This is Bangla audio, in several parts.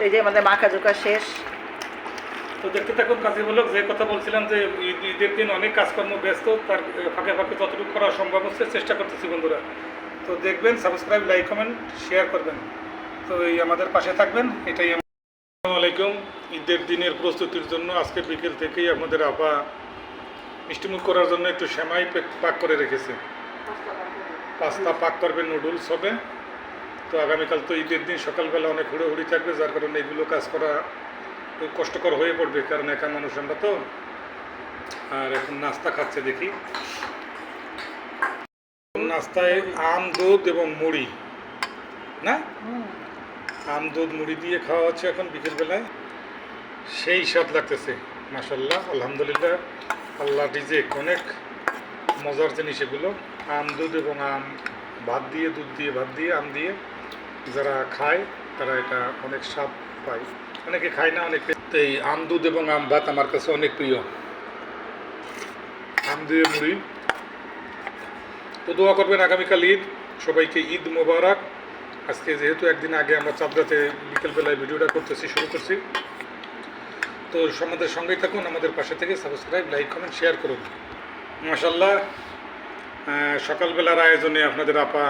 এই যে আমাদের মাখা জোকা শেষ। তো দেখতে থাকুন কাজী বলক যে কথা বলছিলাম যে ঈদ- ঈদের দিন অনেক কাজকর্ম ব্যস্ত তার ফাঁকে ফাঁকে যতটুকু করা সম্ভব হচ্ছে চেষ্টা করতেছি বন্ধুরা। তো দেখবেন সাবস্ক্রাইব লাইক কমেন্ট শেয়ার করবেন। তো এই আমাদের পাশে থাকবেন এটাই আসসালামু আলাইকুম। ঈদের দিনের প্রস্তুতির জন্য আজকে বিকেল থেকেই আমাদের আপা মিষ্টিমুখ করার জন্য একটু সেমাই পাক করে রেখেছে। পাস্তা পাক করবে নুডলস হবে। তো আগামীকাল তো ঈদের দিন সকালবেলা অনেক হুড়োহুড়ি থাকবে যার কারণে এগুলো কাজ করা খুব কষ্টকর হয়ে পড়বে কারণ একা মানুষ আমরা তো। আর এখন নাস্তা খাচ্ছে দেখি। নাস্তায় আম দুধ এবং মুড়ি না? আম দুধ মুড়ি দিয়ে খাওয়া হচ্ছে এখন বিকেলবেলায়। সেই স্বাদ লাগতেছে মাসাল্লাহ আলহামদুলিল্লাহ আল্লাহ রিজেক অনেক মজার জিনিস এগুলো। আম দুধ এবং আম ভাত দিয়ে দুধ দিয়ে ভাত দিয়ে আম দিয়ে। যারা খায়, তারা এটা অনেক স্বাদ পায়। অনেকে খায় না, অনেকে এই আম দুধ এবং আম ভাত আমার কাছে অনেক প্রিয়। আম দিয়ে মুড়ি। তো দোয়া করবেন আগামীকাল ঈদ। সবাইকে ঈদ মোবারক। আজকে যেহেতু একদিন আগে আমরা চাঁদরাতে বিকেলবেলায় ভিডিওটা করতেছি, শুরু করছি। তো আমাদের সঙ্গেই থাকুন, আমাদের পাশে থেকে সাবস্ক্রাইব, লাইক, কমেন্ট, শেয়ার করুন। মাসাল্লাহ সকালবেলার আয়োজনে আপনাদের আপা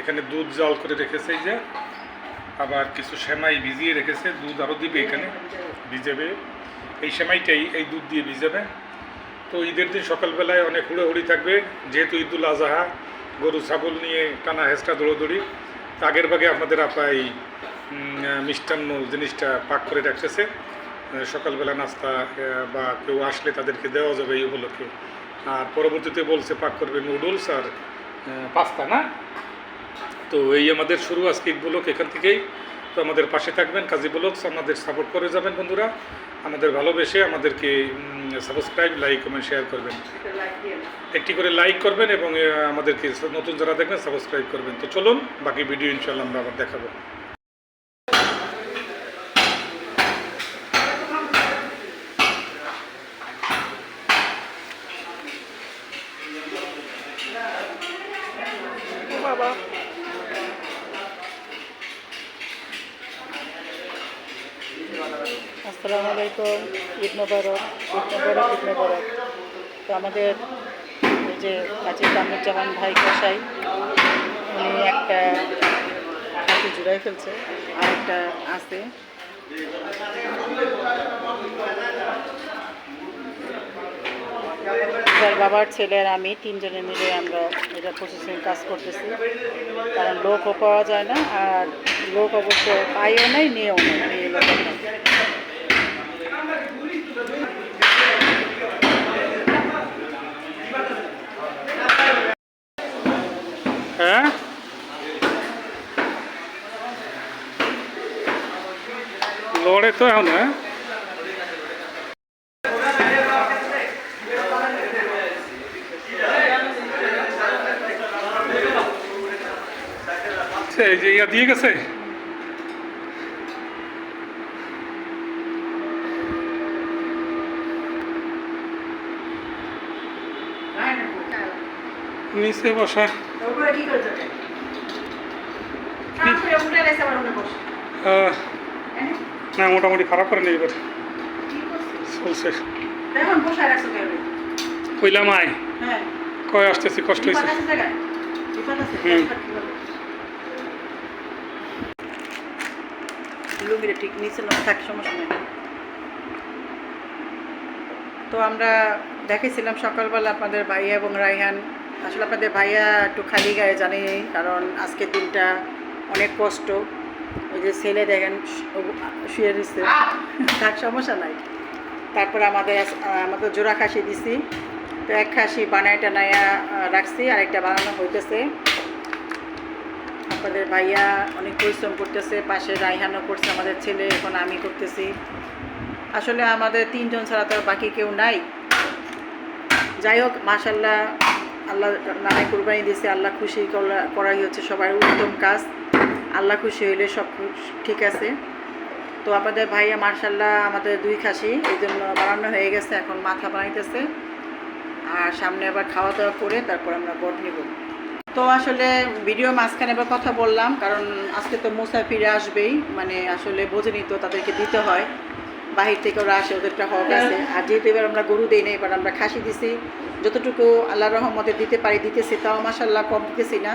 এখানে দুধ জল করে রেখেছে এই যে। আবার কিছু সেমাই ভিজিয়ে রেখেছে, দুধ আরও দিবে এখানে, ভিজাবে। এই সেমাইটাই, এই দুধ দিয়ে ভিজাবে। তো ঈদের দিন সকালবেলায় অনেক হুড়োহুড়ি থাকবে, যেহেতু ঈদুল আজহা, গরু, ছাগল নিয়ে টানা হেঁচটা দৌড়োদৌড়ি। আগের ভাগে আপনাদের আপা এই মিষ্টান্ন জিনিসটা পাক করে রাখতেছে। সকালবেলা নাস্তা বা কেউ আসলে তাদেরকে দেওয়া যাবে এই উপলক্ষে। আর পরবর্তীতে বলছে পাক করবে নুডলস আর পাস্তা, না? তো এই আমাদের শুরু আজকে ব্লক এখান থেকেই। তো আমাদের পাশে থাকবেন কাজী বুলক আমাদের সাপোর্ট করে যাবেন বন্ধুরা। আমাদের ভালোবেসে আমাদেরকে সাবস্ক্রাইব লাইক কমেন্ট শেয়ার করবেন। একটি করে লাইক করবেন এবং আমাদেরকে নতুন যারা দেখবেন সাবস্ক্রাইব করবেন। তো চলুন, বাকি ভিডিও ইনশাল্লাহ আমরা আবার দেখাবো। আসসালামু আলাইকুম, ঈদ মোবারক ঈদ মোবারক ঈদ মোবারক। তো আমাদের এই যে কাজী কামরুজ্জামান ভাই কসাই, উনি একটা হাতি জুড়াই ফেলছে আর একটা আছে। যার বাবার ছেলে আর আমি তিনজনে মিলে আমরা এটা প্রসেসিং কাজ করতেছি। কারণ লোকও পাওয়া যায় না, আর লোক অবশ্য পাইও নাই, নিয়েও নাই এই ব্যাপারটা। হ্যাঁ লড়ে তো এখন হ্যাঁ এই যে ইয়া দিয়ে গেছে নিচে বসা। আহ, না মোটামুটি খারাপ করে নেই এবার চলছে। কইলাম আয়। হ্যাঁ। কয় আসতেছি কষ্ট হয়েছে। লুঙ্গিটা ঠিক নিচে না থাক সমস্যা নেই। তো আমরা দেখেছিলাম সকালবেলা আপনাদের ভাইয়া এবং রাইহান আসলে আপনাদের ভাইয়া একটু খালি গায়ে জানি কারণ আজকের দিনটা অনেক কষ্ট। ওই যে ছেলে দেখেন শুয়ে দিচ্ছে তার সমস্যা নাই। তারপর আমাদের আমাদের জোড়া খাসি দিছি। তো এক খাসি বানায় টানাইয়া আহ, রাখছি আর একটা বানানো হইতেছে। আপনাদের ভাইয়া অনেক পরিশ্রম করতেছে পাশে রাইহানও করছে আমাদের ছেলে এখন আমি করতেছি। আসলে আমাদের তিনজন ছাড়া তো বাকি কেউ নাই। যাই হোক মাশাল্লাহ আল্লাহ নানায় কুরবানি দিয়েছে, আল্লাহ খুশি করা- করাই হচ্ছে সবার উত্তম কাজ। আল্লাহ খুশি হইলে সব ঠিক আছে। তো আমাদের ভাইয়া মার্শাল্লাহ আমাদের দুই খাসি, এই জন্য বানানো হয়ে গেছে, এখন মাথা বানাইতেছে। আর সামনে আবার খাওয়া দাওয়া করে তারপর আমরা বট নিব। তো আসলে ভিডিও মাঝখানে এবার কথা বললাম, কারণ আজকে তো মুসাফিরে আসবেই মানে আসলে বোঝেনি তো তাদেরকে দিতে হয়। বাহির থেকে ওরা আসে, ওদেরটা হক আছে। আর যেহেতু এবার আমরা গরু দিই না এবার আমরা খাসি দিছি যতটুকু আল্লাহ রহমতে দিতে পারি, দিতেছি তাও মাসাল্লাহ কম দিতেছি না।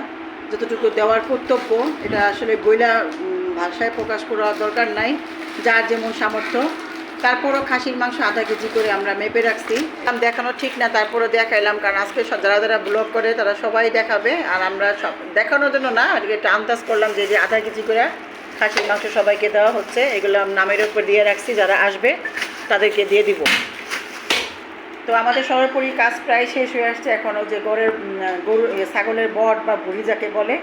যতটুকু দেওয়ার কর্তব্য, এটা আসলে বইলা ভাষায় প্রকাশ করার দরকার নাই, যার যেমন সামর্থ্য। তারপরও খাসির মাংস আধা কেজি করে আমরা মেপে রাখছি। দেখানো ঠিক না, তারপরও দেখাইলাম, কারণ আজকে যারা যারা ব্লগ করে, তারা সবাই দেখাবে। আর আমরা সব দেখানোর জন্য না, আর একটা আন্দাজ করলাম যে যে আধা কেজি করে খাসির মাংস সবাইকে দেওয়া হচ্ছে, এগুলো নামের উপর দিয়ে রাখছি, যারা আসবে, তাদেরকে দিয়ে দিব। তো আমাদের সর্বোপরি কাজ প্রায় শেষ হয়ে আসছে এখনও যে গরের গরু ছাগলের বট বা ভুড়ি যাকে বলে।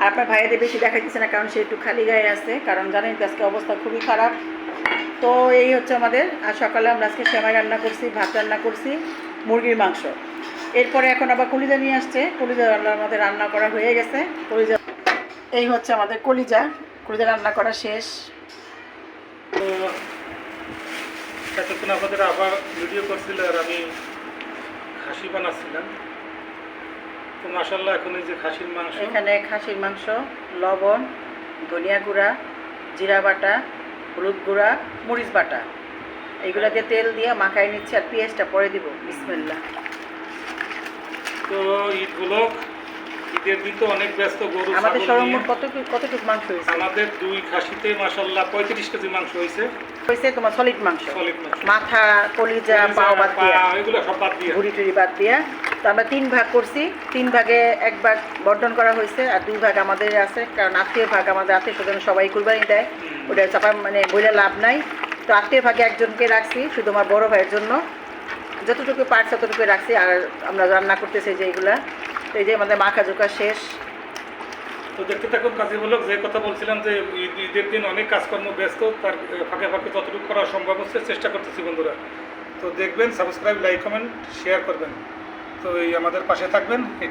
আর আপনার ভাইয়াদের বেশি দেখাইতেছে না, কারণ সে একটু খালি গায়ে আছে, কারণ জানেন তো আজকে অবস্থা খুবই খারাপ। তো এই হচ্ছে আমাদের, আর সকালে আমরা আজকে সেমাই রান্না করছি, ভাত রান্না করছি, মুরগির মাংস। এরপরে এখন আবার কলিজা নিয়ে আসছে, কলিজা রান্না, আমাদের রান্না করা হয়ে গেছে, কলিজা এই হচ্ছে আমাদের কলিজা কলিজা রান্না করা শেষ। তো এতক্ষণ আপনাদের আবার ভিডিও করছিল আর আমি খাসি বানাচ্ছিলাম। তো মাসাল্লাহ এখন এই যে খাসির মাংস। এখানে খাসির মাংস লবণ ধনিয়া গুঁড়া জিরা বাটা হলুদ গুঁড়া মরিচ বাটা। এইগুলা দিয়ে তেল দিয়ে মাখাই নিচ্ছি আর পেঁয়াজটা পরে দিব। বিসমিল্লা তো ঈদগুলো ঈদের দিন তো অনেক ব্যস্ত গরু আমাদের। কতটুকু কতটুকু মাংস হয়েছে? আমাদের দুই খাসিতে পঁয়ত্রিশ কেজি মাংস হয়েছে। হয়েছে তোমার সলিড মাংস। সলিড মাংস। মাথা কলিজা পাও বাদ দিয়ে। এগুলো সব বাদ দিয়ে। টুড়ি বাদ দিয়া। তো আমরা তিন ভাগ করছি। তিন ভাগে এক ভাগ বর্ধন করা হয়েছে আর দুই ভাগ আমাদের আছে কারণ আত্মীয় ভাগ আমাদের আত্মীয় স্বজন সবাই কুরবানি দেয়। ওটা চাপা মানে বইলে লাভ নাই। তো আত্মীয় ভাগে একজনকে রাখছি শুধু আমার বড় ভাইয়ের জন্য। যতটুকু পারছি ততটুকু রাখছি। আর আমরা রান্না করতেছি যে এইগুলা তো এই যে আমাদের মাখা জোকা শেষ। তো দেখতে থাকুন কাজী বলক যে কথা বলছিলাম যে ঈদ ঈদের দিন অনেক কাজকর্ম ব্যস্ত, তার ফাঁকে ফাঁকে যতটুকু করা সম্ভব হচ্ছে চেষ্টা করতেছি বন্ধুরা। তো দেখবেন সাবস্ক্রাইব লাইক কমেন্ট শেয়ার করবেন। তো এই আমাদের পাশে থাকবেন এটা